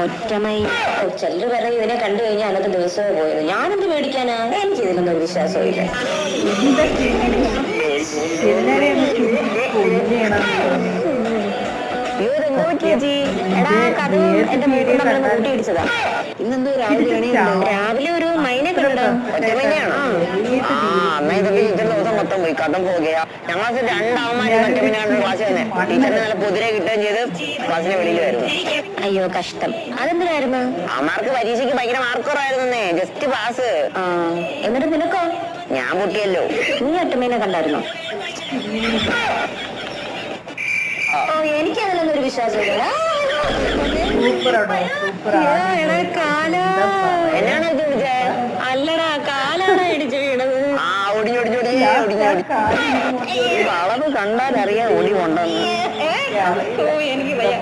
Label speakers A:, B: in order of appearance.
A: ഒറ്റമൈ ചിലർ പറഞ്ഞ ഇതിനെ കണ്ടു കഴിഞ്ഞാൽ അന്നത്തെ ദിവസമേ പോയത്. ഞാനെന്ത് മേടിക്കാനാ? എനിക്ക് ഇതിലൊന്നും ഒരു വിശ്വാസമില്ല ഇന്നെന്തോ രാവിലെ രാവിലെ കണ്ടോ ഒറ്റ മൈനയാണോ
B: അമ്മ ഇതൊക്കെ ടീച്ചർ ദിവസം മൊത്തം പോയി. കഥം പോകുകയാ. ഞങ്ങൾക്ക് രണ്ടാവന്മാര് മറ്റേ ക്ലാസ് തന്നെ ടീച്ചറിന് നല്ല കുതിര കിട്ടുകയും ചെയ്ത് ക്ലാസ്സിന് വെളിയിൽ വരുന്നു.
A: അയ്യോ കഷ്ടം. അതെന്തിനായിരുന്നു?
B: അമ്മമാർക്ക് പരീക്ഷയ്ക്ക് ഭയങ്കര മാർക്ക് കുറവായിരുന്നേ ജസ്റ്റ് പാസ്
A: ആ എന്നിട്ട് നിനക്കോ?
B: ഞാൻ പൊട്ടിയല്ലോ.
A: നീ ഒറ്റമീനെ കണ്ടായിരുന്നോ? ഓ എനിക്ക് അതിലൊന്നും ഒരു വിശ്വാസമില്ല.
C: സൂപ്പറാണോ സൂപ്പറാ
B: ഒടിഞ്ഞ് ഒടിഞ്ഞ് ഒടിഞ്ഞ് ഒടിഞ്ഞ് ഒടിഞ്ഞ് അളവ് കണ്ടാൽ അറിയാം ഒടി കൊണ്ടെന്ന്
A: ഓ എനിക്ക് വയ്യ